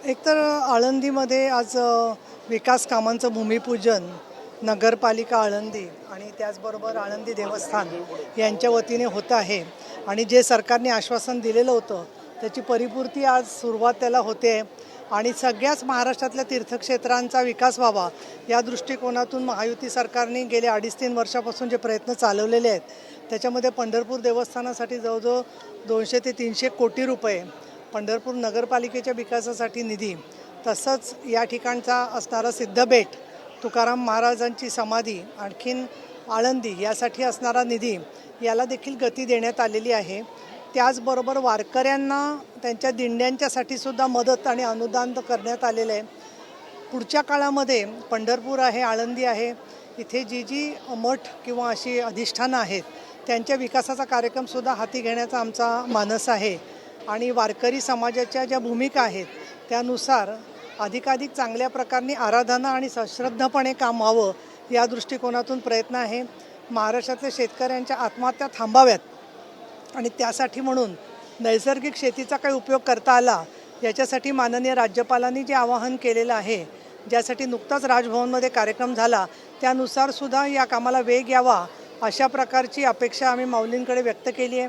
एकतर आळंदीमध्ये आज विकास कामांचं भूमिपूजन नगरपालिका आळंदी आणि त्याचबरोबर आळंदी देवस्थान यांच्या वतीने होतं आहे. आणि जे सरकारने आश्वासन दिलेलं होतं त्याची परिपूर्ती आज सुरुवात त्याला होते. आणि सगळ्याच महाराष्ट्रातल्या तीर्थक्षेत्रांचा विकास व्हावा या दृष्टिकोनातून महायुती सरकारने गेले अडीच तीन वर्षापासून जे प्रयत्न चालवलेले आहेत त्याच्यामध्ये पंढरपूर देवस्थानासाठी जवळजवळ दोनशे ते तीनशे कोटी रुपये पंढरपूर नगरपालिकेच्या विकासासाठी निधी तसंच या ठिकाणचा असणारा सिद्धबेट तुकाराम महाराजांची समाधी आणखीन आळंदी यासाठी असणारा निधी याला देखील गती देण्यात आलेली आहे. त्याचबरोबर वारकऱ्यांना त्यांच्या दिंड्यांच्यासाठी सुद्धा मदत आणि अनुदान करण्यात आलेलं आहे. पुढच्या काळामध्ये पंढरपूर आहे आळंदी आहे इथे जी जी मठ किंवा अशी अधिष्ठानं आहेत त्यांच्या विकासाचा कार्यक्रमसुद्धा हाती घेण्याचा आमचा मानस आहे. आणि वारकरी समाजाच्या ज्या भूमिका आहेत त्यानुसार अधिकाधिक चांगल्या प्रकारे आराधना आणि सश्रद्धपणे काम व्हावं या दृष्टिकोनातून प्रयत्न आहे. महाराष्ट्रातल्या शेतकऱ्यांच्या आत्महत्या थांबाव्यात आणि त्यासाठी म्हणून नैसर्गिक शेतीचा काही उपयोग करता आला याच्यासाठी माननीय राज्यपालांनी जे आवाहन केलेलं आहे ज्यासाठी नुकताच राजभवनमध्ये कार्यक्रम झाला त्यानुसार सुद्धा या कामाला वेग यावा अशा प्रकारची अपेक्षा आम्ही माऊलींकडे व्यक्त केली आहे.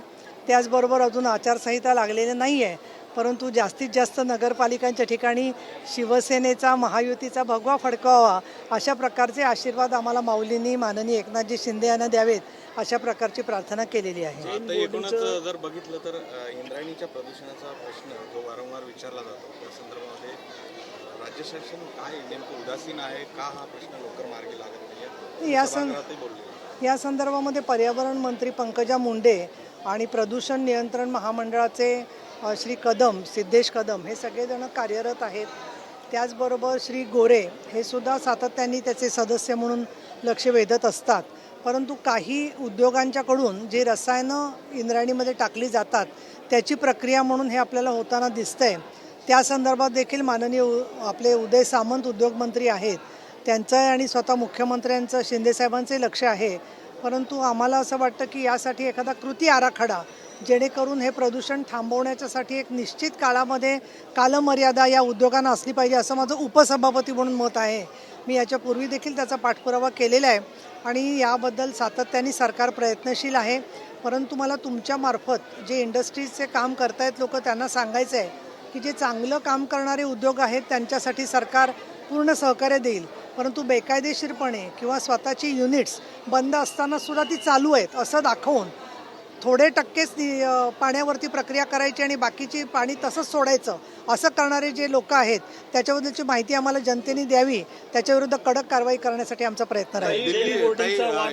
त्याचबरोबर अजून आचारसंहिता लागलेली नाही आहे परंतु जास्तीत जास्त नगरपालिकांच्या ठिकाणी शिवसेनेचा महायुतीचा भगवा फडकावा अशा प्रकारचे आशीर्वाद आम्हाला माऊलींनी माननीय एकनाथजी शिंदे यांना द्यावेत अशा प्रकारची प्रार्थना केलेली आहे. जर बघितलं तर इंद्रायणीच्या प्रदूषणाचा प्रश्न जो वारंवार विचारला जातो त्या संदर्भामध्ये राज्य शासन काय नेमकं उदासीन आहे का हा प्रश्न लवकर मार्गी लागत नाही या संदर्भामध्ये पर्यावरण मंत्री पंकजा मुंडे आणि प्रदूषण नियंत्रण महामंडळाचे श्री कदम सिद्धेश कदम हे सगळेजण कार्यरत आहेत. त्याचबरोबर श्री गोरे हे सुद्धा सातत्याने त्याचे सदस्य म्हणून लक्ष वेधत असतात. परंतु काही उद्योगांच्याकडून जे रसायनं इंद्रायणीमध्ये टाकली जातात त्याची प्रक्रिया म्हणून हे आपल्याला होताना दिसतंय. त्या संदर्भात देखील माननीय उ- आपले उदय सामंत उद्योगमंत्री आहेत. त्यांचं आणि स्वतः मुख्यमंत्र्यांचं शिंदेसाहेबांचे लक्ष आहे. परंतु आम्हाला असं वाटतं की यासाठी एखादा कृती आराखडा जेणेकरून हे प्रदूषण थांबवण्याच्यासाठी एक निश्चित काळामध्ये कालमर्यादा या उद्योगांना असली पाहिजे असं माझं उपसभापती म्हणून मत आहे. मी याच्यापूर्वी देखील त्याचा पाठपुरावा केलेला आहे आणि याबद्दल सातत्याने सरकार प्रयत्नशील आहे. परंतु मला तुमच्यामार्फत जे इंडस्ट्रीजचे काम करतायत लोक त्यांना सांगायचं आहे की जे चांगलं काम करणारे उद्योग आहेत त्यांच्यासाठी सरकार पूर्ण सहकार्य देईल. परंतु बेकायदेशीरपणे किंवा स्वतःची युनिट्स बंद असताना सुद्धा ती चालू आहेत असं दाखवून थोडे टक्केच पाण्यावरती प्रक्रिया करायची आणि बाकीची पाणी तसंच सोडायचं असं करणारे जे लोक आहेत त्याच्याबद्दलची माहिती आम्हाला जनतेने द्यावी त्याच्याविरुद्ध कडक कारवाई करण्यासाठी आमचा प्रयत्न राहील.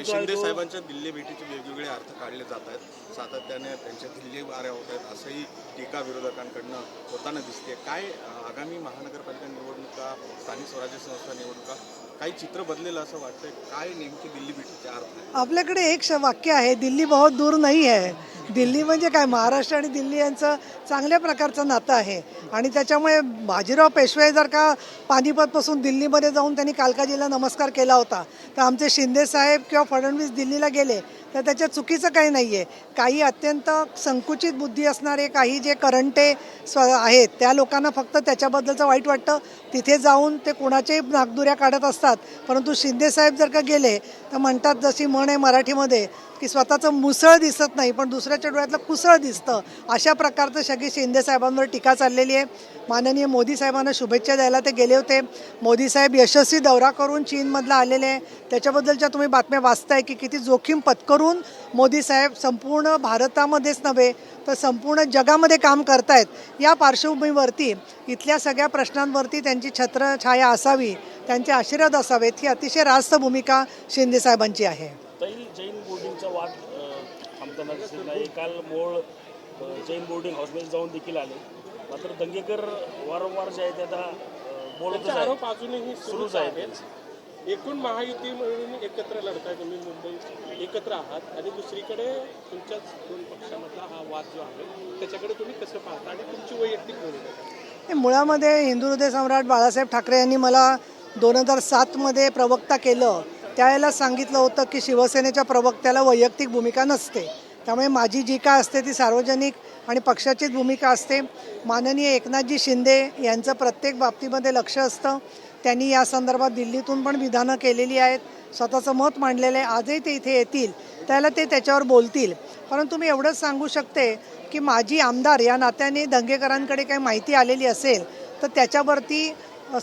शिंदे साहेबांच्या दिल्ली भेटीचे वेगवेगळे अर्थ काढले जात आहेत. सातत्याने त्यांच्या दिल्ली वाऱ्या होत आहेत असंही टीका विरोधकांकडनं होताना दिसते काय आगामी महानगरपालिका निवडणुका स्थानिक स्वराज्य संस्था निवडणुका काही चित्र बदलेलं असं वाटतंय. काय नेमकी दिल्ली भेटीचे अर्थ आपल्याकडे एक श वाक्य आहे दिल्ली बहुत दूर नाही आहे. दिल्ली म्हणजे काय? महाराष्ट्र आणि दिल्ली यांचं चांगल्या प्रकारचं नातं आहे. आणि त्याच्यामुळे बाजीराव पेशवे जर का पानिपतपासून दिल्लीमध्ये जाऊन त्यांनी कालकाजीला नमस्कार केला होता तर आमचे शिंदे साहेब किंवा फडणवीस दिल्लीला गेले तर त्याच्यात चुकीचं काही नाही आहे काही अत्यंत संकुचित बुद्धी असणारे काही जे करंटे स्व आहेत त्या लोकांना फक्त त्याच्याबद्दलचं वाईट वाटतं. तिथे जाऊन ते कोणाचेही नागदुऱ्या काढत असतात. परंतु शिंदेसाहेब जर का गेले तर म्हणतात जशी म्हण आहे मराठीमध्ये की स्वतःचं मुसळ दिसत नाही पण दुसऱ्याच्या डोळ्यातलं कुसळ दिसतं. अशा प्रकारचं सगळी शिंदे साहेबांवर टीका चाललेली आहे. माननीय मोदी साहेबांना शुभेच्छा द्यायला ते गेले होते. मोदी साहेब यशस्वी दौरा करून चीनमधला आलेले आहे. त्याच्याबद्दलच्या तुम्ही बातम्या वाचताय की किती जोखीम पत्करून मोदी साहेब संपूर्ण भारतामध्येच नव्हे तर संपूर्ण जगामध्ये काम करतायत. या पार्श्वभूमीवरती इथल्या सगळ्या प्रश्नांवरती त्यांची छत्रछाया असावी त्यांचे आशीर्वाद असावेत ही अतिशय रास्त भूमिका शिंदे साहेबांची आहे तैल जैन बोर्डिंगचा वाद अ, थांबताना दिसत नाही. काल मोळ जैन बोर्डिंग हाऊसमध्ये जाऊन देखील आले. मात्र दंगेकर वारंवार जे आहे ते आता बोलतच त्यांचे आरोप अजूनही सुरूच आहेत एकूण महायुती मिळून एकत्र लढताय तुम्ही मुंबई एकत्र आहात. आणि दुसरीकडे तुमच्याच दोन पक्षामधला हा वाद जो आहे त्याच्याकडे तुम्ही कसं पाहता आणि तुमची वैयक्तिक भूमिका काय? हे मुळामध्ये हिंदू हृदय सम्राट बाळासाहेब ठाकरे यांनी मला दोन हजार सातमध्ये प्रवक्ता केलं. त्यावेळेला सांगितलं होतं की शिवसेनेच्या प्रवक्त्याला वैयक्तिक भूमिका नसते. त्यामुळे माझी जी काय असते ती सार्वजनिक आणि पक्षाचीच भूमिका असते. माननीय एकनाथजी शिंदे यांचं प्रत्येक बाबतीमध्ये लक्ष असतं. त्यांनी या संदर्भात दिल्लीतून पण विधानं केलेली आहेत. स्वतःचं मत मांडलेलं आहे. आजही ते इथे येतील. त्याला ते त्याच्यावर बोलतील. परंतु मी एवढंच सांगू शकते की माझी आमदार या नात्याने दंगेकरांकडे काही माहिती आलेली असेल तर त्याच्यावरती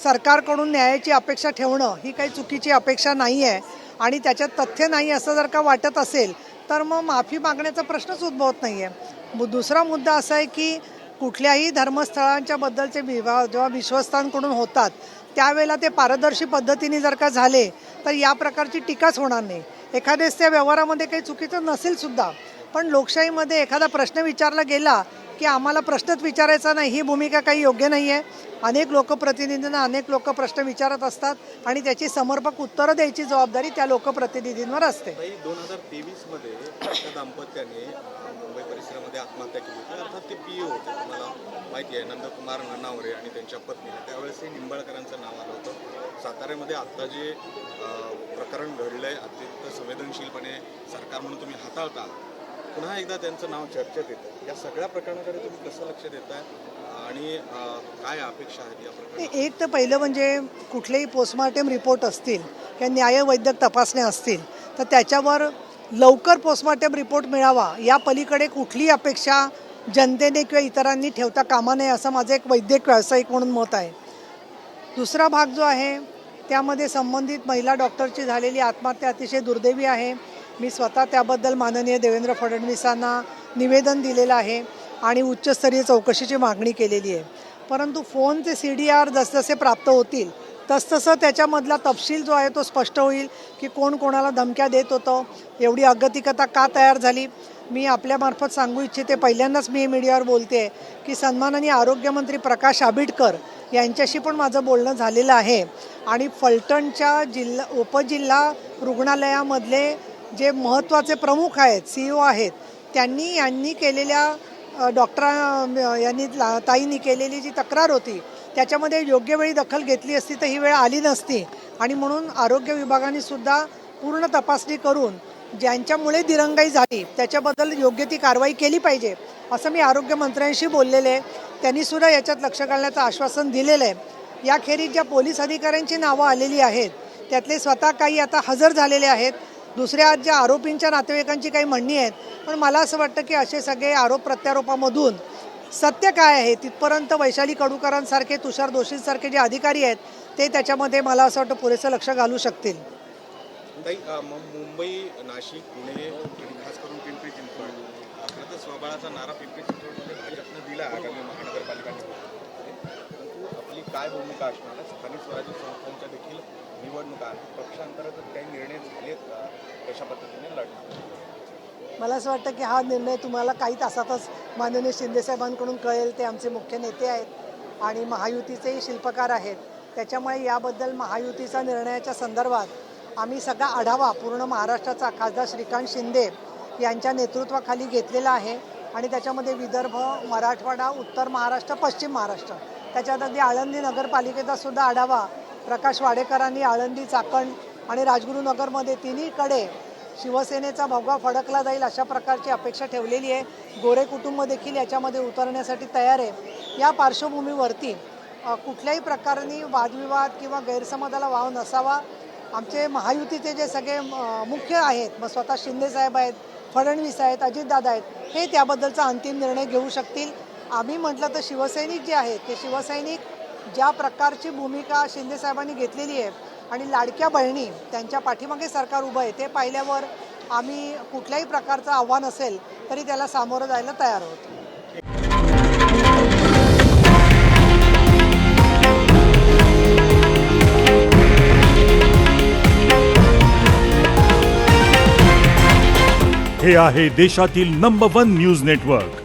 सरकारकडून न्यायाची अपेक्षा ठेवणं ही काही चुकीची अपेक्षा नाही आहे आणि त्याच्यात तथ्य नाही असं जर का वाटत असेल तर मग माफी मागण्याचा प्रश्नच उद्भवत नाही आहे दुसरा मुद्दा असा आहे की कुठल्याही धर्मस्थळांच्या बद्दलचे विवाह जेव्हा विश्वस्तांकडून होतात त्यावेळेला ते पारदर्शी पद्धतीने जर का झाले तर या प्रकारची टीकाच होणार नाही. एखाद्याच त्या व्यवहारामध्ये काही चुकीचं नसेल सुद्धा. पण लोकशाहीमध्ये एखादा प्रश्न विचारला गेला की आम्हाला प्रश्नच विचारायचा नाही. ही भूमिका काही योग्य नाही आहे अनेक लोकप्रतिनिधींना अनेक लोक प्रश्न विचारत असतात आणि त्याची समर्पक उत्तरं द्यायची जबाबदारी त्या लोकप्रतिनिधींवर असते. दोन हजार तेवीसमध्ये दाम्पत्याने मुंबई परिसरामध्ये आत्महत्या केली होती. अर्थात ते पी होते. तुम्हाला माहिती आहे नंदकुमार ननावरे आणि त्यांच्या पत्नीने त्यावेळेस हे निंबाळकरांचं नाव आलं होतं. साताऱ्यामध्ये आत्ता जे प्रकरण घडलं आहे अत्यंत संवेदनशीलपणे सरकार म्हणून तुम्ही हाताळता पुन्हा एकदा त्यांचं नाव चर्चेत येतं. या सगळ्या प्रकरणाकडे तुम्ही कसं लक्ष देताय? आणि काय अपेक्षा आहेत या प्रकरणात? एक तर पहिलं म्हणजे कुठलेही पोस्टमार्टम रिपोर्ट असतील किंवा न्यायवैद्यक तपासण्या असतील तर त्याच्यावर लवकर पोस्टमार्टम रिपोर्ट मिळावा या पलीकडे कुठलीही अपेक्षा जनतेने किंवा इतरांनी ठेवता कामा नये असं माझं एक वैद्यक व्यावसायिक म्हणून मत आहे. दुसरा भाग जो आहे त्यामध्ये संबंधित महिला डॉक्टरची झालेली आत्महत्या अतिशय दुर्दैवी आहे. मी स्वतः त्याबद्दल माननीय देवेंद्र फडणवीसांना निवेदन दिलेलं आहे आणि उच्चस्तरीय चौकशीची मागणी केलेली आहे. परंतु फोनचे सी डी आर जसजसे प्राप्त होतील तसतसं त्याच्यामधला तपशील जो आहे तो स्पष्ट होईल की कोण कोणाला धमक्या देत होतं. एवढी अगतिकता का तयार झाली? मी आपल्यामार्फत सांगू इच्छिते पहिल्यांदाच मी मीडियावर बोलते की सन्माननीय आरोग्यमंत्री प्रकाश आबिडकर यांच्याशी पण माझं बोलणं झालेलं आहे. आणि फलटणच्या जिल्हा उपजिल्हा रुग्णालयामधले जे महत्त्वाचे प्रमुख आहेत सी ओ आहेत त्यांनी यांनी केलेल्या डॉक्टर यांनी ताईंनी केलेली जी तक्रार होती त्याच्यामध्ये योग्य वेळी दखल घेतली असती तर ही वेळ आली नसती. आणि म्हणून आरोग्य विभागाने सुद्धा पूर्ण तपासणी करून ज्यांच्यामुळे दिरंगाई झाली त्याच्याबद्दल योग्य ती कारवाई केली पाहिजे असं मी आरोग्यमंत्र्यांशी बोललेले आहे. त्यांनी सुद्धा याच्यात लक्ष घालण्याचं आश्वासन दिलेलं आहे. याखेरीज ज्या पोलीस अधिकाऱ्यांची नावं आलेली आहेत त्यातले स्वतः काही आता हजर झालेले आहेत दुसऱ्या ज्या आरोपींच्या नातेवाईकांची काही म्हणणी आहेत पण मला असं वाटतं की असे सगळे आरोप प्रत्यारोपामधून सत्य काय आहे तिथपर्यंत वैशाली कडूकरांसारखे तुषार दोषींसारखे जे अधिकारी आहेत ते त्याच्यामध्ये मला असं वाटतं पुरेसं लक्ष घालू शकतील. मुंबई नाशिक पुणे खास करून पिंपरी चिंचवड खरं तर स्वबळाचा नारा पिंपरी चिंचवडमध्ये भाजपनं दिला आगामी महानगरपालिका काय भूमिका असणार आहे? स्थानिक स्वराज्य संस्थांच्या देखील निवडणुका पक्षांतर्गत काही निर्णय झालेत का? कशा पद्धतीने लढणार मला असं वाटतं की हा निर्णय तुम्हाला काही तासातच माननीय शिंदेसाहेबांकडून कळेल. ते आमचे मुख्य नेते आहेत आणि महायुतीचेही शिल्पकार आहेत. त्याच्यामुळे याबद्दल महायुतीचा निर्णयाच्या संदर्भात आम्ही सगळा आढावा पूर्ण महाराष्ट्राचा खासदार श्रीकांत शिंदे यांच्या नेतृत्वाखाली घेतलेला आहे. आणि त्याच्यामध्ये विदर्भ मराठवाडा उत्तर महाराष्ट्र पश्चिम महाराष्ट्र त्याच्यात अगदी आळंदी नगरपालिकेचा सुद्धा आढावा. प्रकाश वाडेकरांनी आळंदी चाकण आणि राजगुरुनगरमध्ये तिन्हीकडे शिवसेनेचा भगवा फडकला जाईल अशा प्रकारची अपेक्षा ठेवलेली आहे. गोरे कुटुंब देखील याच्यामध्ये उतरण्यासाठी तयार आहे या पार्श्वभूमीवरती कुठल्याही प्रकाराने वादविवाद किंवा गैरसमजाला वाव नसावा. आमचे महायुतीचे जे सगळे मुख्य आहेत मग स्वतः शिंदेसाहेब आहेत फडणवीस आहेत अजितदादा आहेत हे त्याबद्दलचा अंतिम निर्णय घेऊ शकतील. आम्ही म्हटलं तर शिवसैनिक जे आहेत ते शिवसैनिक ज्या प्रकारची भूमिका शिंदेसाहेबांनी घेतलेली आहे आणि लाडक्या बहिणी त्यांच्या पाठीमागे सरकार उभं आहे ते पाहिल्यावर आम्ही कुठल्याही प्रकारचं आव्हान असेल तरी त्याला सामोरं जायला तयार आहोत. हे आहे देशातील नंबर वन न्यूज नेटवर्क